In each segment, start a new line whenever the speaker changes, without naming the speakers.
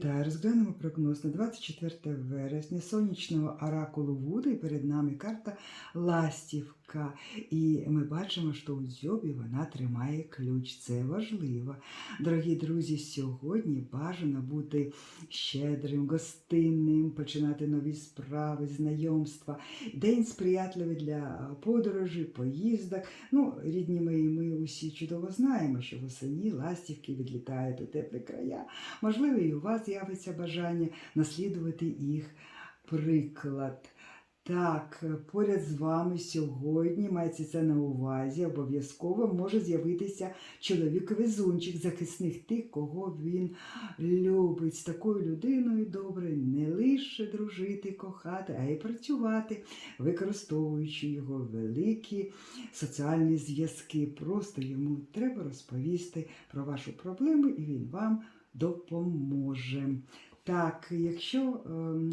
Вітаю! Розглянемо прогноз на 24 вересня сонячного оракулу Вуди. І перед нами карта Ластівка. І ми бачимо, що у дзьобі вона тримає ключ. Це важливо. Дорогі друзі, сьогодні бажано бути щедрим, гостинним, починати нові справи, знайомства. День сприятливий для подорожей, поїздок. Ну, рідні мої, ми усі чудово знаємо, що восені ластівки відлітають у теплі края. Можливо, і у вас з'явиться бажання наслідувати їх приклад. Так, поряд з вами сьогодні мається це на увазі, обов'язково може з'явитися чоловік-везунчик, захисник тих, кого він любить. З такою людиною добре не лише дружити, кохати, а й працювати, використовуючи його великі соціальні зв'язки. Просто йому треба розповісти про вашу проблему, і він вам допоможе. Так, якщо е,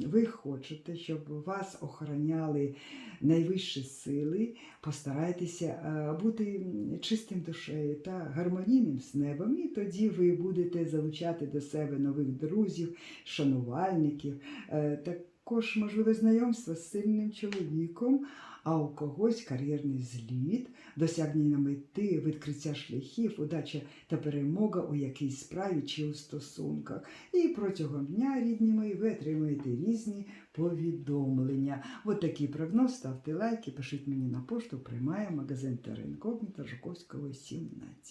ви хочете, щоб вас охороняли найвищі сили, постарайтеся е, бути чистим душею та гармонійним з небом, і тоді ви будете залучати до себе нових друзів, шанувальників, е, також можливе знайомство з сильним чоловіком, а у когось кар'єрний зліт, досягнення мети, відкриття шляхів, удача та перемога у якійсь справі чи у стосунках. І протягом дня, рідні мої, ви отримуєте різні повідомлення. От такий прогноз. Ставте лайки, пишіть мені на пошту, приймає магазин Теренкогніта Жуковського 17.